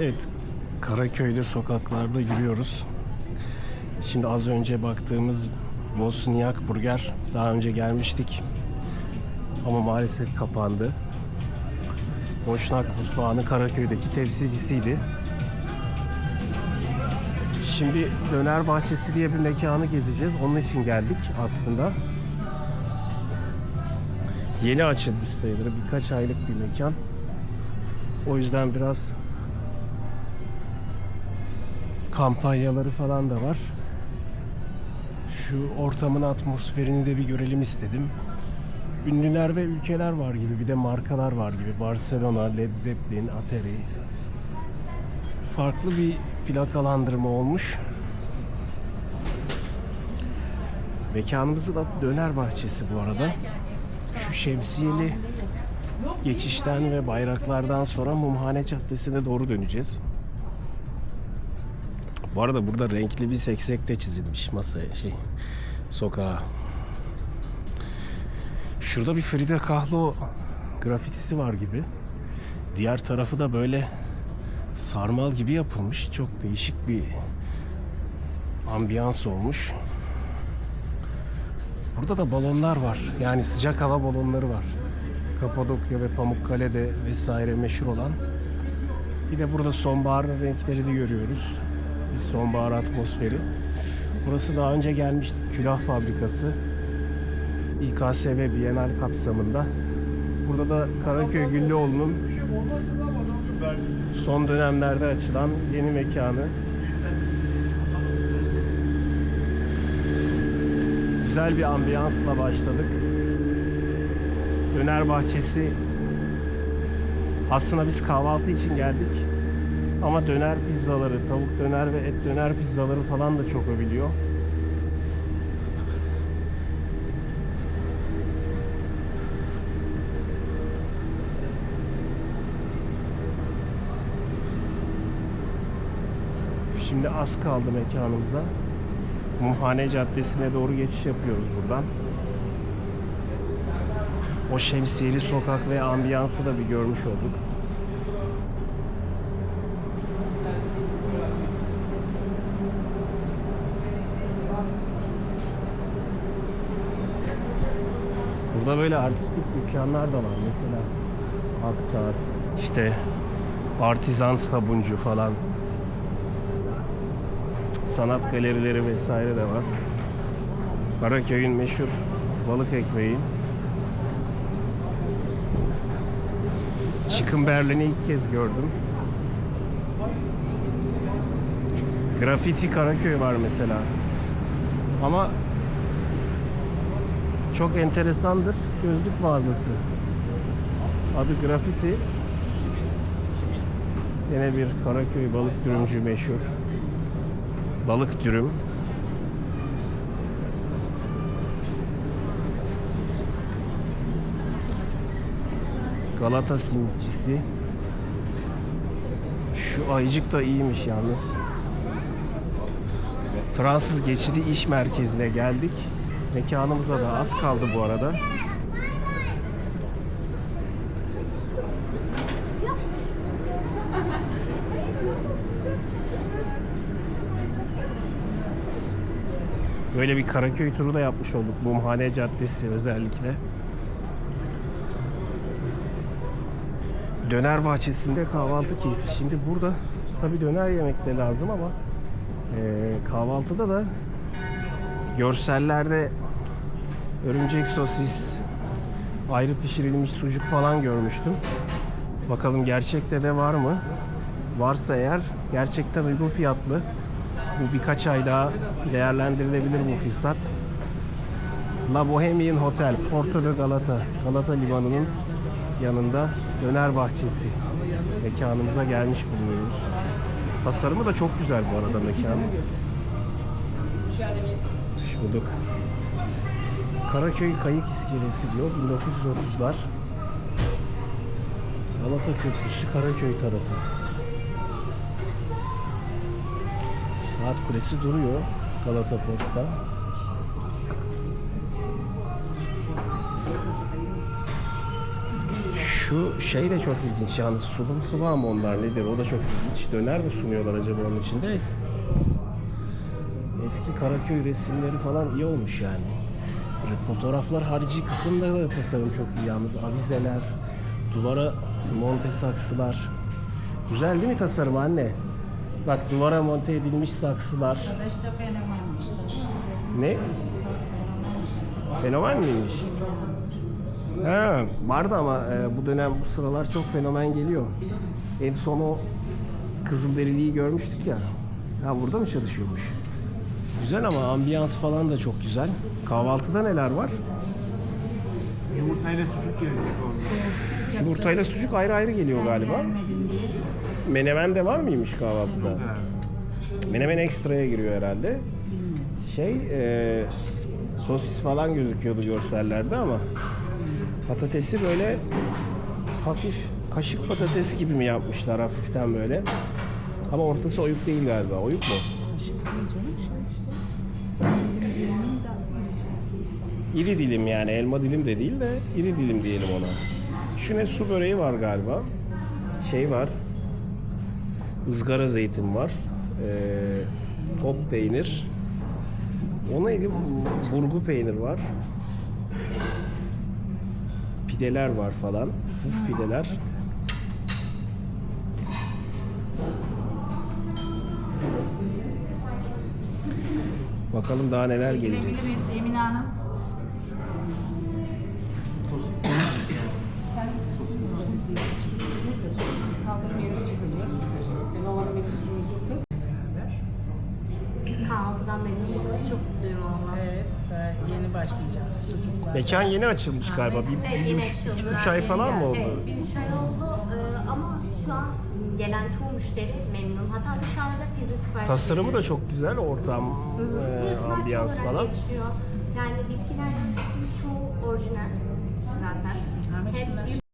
Evet, Karaköy'de sokaklarda yürüyoruz. Şimdi az önce baktığımız Bosniak Burger daha önce gelmiştik. Ama maalesef kapandı. Boşnak mutfağının Karaköy'deki temsilcisiydi. Şimdi Döner Bahçesi diye bir mekanı gezeceğiz. Onun için geldik aslında. Yeni açılmış sayılır. Birkaç aylık bir mekan. O yüzden biraz kampanyaları falan da var. Şu ortamın atmosferini de bir görelim istedim. Ünlüler ve ülkeler var gibi, bir de markalar var gibi. Barcelona, Led Zeppelin, Atari. Farklı bir plakalandırma olmuş. Mekanımızın adı Döner Bahçesi bu arada. Şu şemsiyeli geçişten ve bayraklardan sonra Mumhane Caddesi'ne doğru döneceğiz. Bu arada burada renkli bir seksek de çizilmiş masaya şey sokağa. Şurada bir Frida Kahlo grafitisi var gibi. Diğer tarafı da böyle sarmal gibi yapılmış. Çok değişik bir ambiyans olmuş. Burada da balonlar var. Yani sıcak hava balonları var. Kapadokya ve Pamukkale'de vesaire meşhur olan. Bir de burada sonbahar renklerini görüyoruz. Sonbahar atmosferi. Burası daha önce gelmiştik. Külah fabrikası. İKSV Bienal kapsamında. Burada da Karaköy Güllüoğlu'nun son dönemlerde açılan yeni mekanı. Güzel bir ambiyansla başladık. Döner bahçesi aslında biz kahvaltı için geldik. Ama döner pizzaları, tavuk döner ve et döner pizzaları falan da çok övülüyor. Şimdi az kaldı mekanımıza. Mumhane Caddesi'ne doğru geçiş yapıyoruz buradan. O şemsiyeli sokak ve ambiyansı da bir görmüş olduk. Burada böyle artistik dükkanlar da var. Mesela Aktar, işte Artizan Sabuncu falan. Sanat galerileri vesaire de var. Karaköy'ün meşhur balık ekmeği. Chicken Berlin'i ilk kez gördüm. Grafiti Karaköy var mesela. Ama çok enteresandır. Gözlük mağazası. Adı Grafiti. Yine bir Karaköy balık dürümcü meşhur. Balık dürüm. Galata simitçisi. Şu ayıcık da iyiymiş yalnız. Fransız Geçidi İş Merkezi'ne geldik. Mekanımıza da az kaldı bu arada. Böyle bir Karaköy turu da yapmış olduk. Mumhane Caddesi özellikle. Döner bahçesinde kahvaltı keyfi. Şimdi burada tabi döner yemek de lazım ama e, kahvaltıda da görsellerde örümcek sosis, ayrı pişirilmiş sucuk falan görmüştüm. Bakalım gerçekte de var mı? Varsa eğer gerçekten uygun fiyatlı. Bu birkaç ay daha değerlendirilebilir bu fırsat. La Bohemian Hotel, Porto de Galata, Galata Limanı'nın yanında döner bahçesi mekanımıza gelmiş bulunuyoruz. Tasarımı da çok güzel bu arada mekanın. Bulduk. Karaköy Kayık İskelesi diyor 1930'lar. Galata Köprüsü Karaköy tarafı. Saat kulesi duruyor Galata Port'ta. Şu şey de çok ilginç yalnız sunum kıvamı mı onlar nedir o da çok ilginç. Döner mi sunuyorlar acaba onun içinde? Eski Karaköy resimleri falan iyi olmuş yani. Böyle fotoğraflar harici kısımda da tasarım çok iyi yalnız. Avizeler, duvara monte saksılar. Güzel değil mi tasarım anne? Bak duvara monte edilmiş saksılar. Fenomenmiş. Ne? Fenomen miymiş? He, vardı ama e, bu dönem bu sıralar çok fenomen geliyor. En son o Kızılderili'yi görmüştük ya. Ha burada mı çalışıyormuş? Güzel ama ambiyans falan da çok güzel. Kahvaltıda neler var? Yumurtayla sucuk gelecek orada. Yumurtayla sucuk ayrı ayrı geliyor galiba. Menemen de var mıymış kahvaltıda? Menemen ekstraya giriyor herhalde. Şey, e, sosis falan gözüküyordu görsellerde ama patatesi böyle hafif kaşık patates gibi mi yapmışlar hafiften böyle. Ama ortası oyuk değil galiba. Oyuk mu? Aşık değil canım İri dilim yani elma dilim de değil de iri dilim diyelim ona. Şu ne su böreği var galiba. Şey var. ızgara zeytin var. Ee, top peynir. O neydi? Burgu peynir var. Pideler var falan. Puf pideler. Bakalım daha neler gelecek. Emine Hanım? Kahvaltıdan memnunsanız çok mutluyum valla. Evet, daha yeni başlayacağız. Sucuklar. Mekan yeni açılmış galiba. Bir, bir yeni üç, açıldı. üç ay falan mı oldu? Evet, bir üç ay oldu Ee, ama şu an gelen çoğu müşteri memnun. Hatta dışarıda pizza sipariş Tasarımı da çok güzel. Ortam, e, Burası parça ambiyans olarak falan. geçiyor. Yani bitkiler çoğu orijinal zaten. Hep.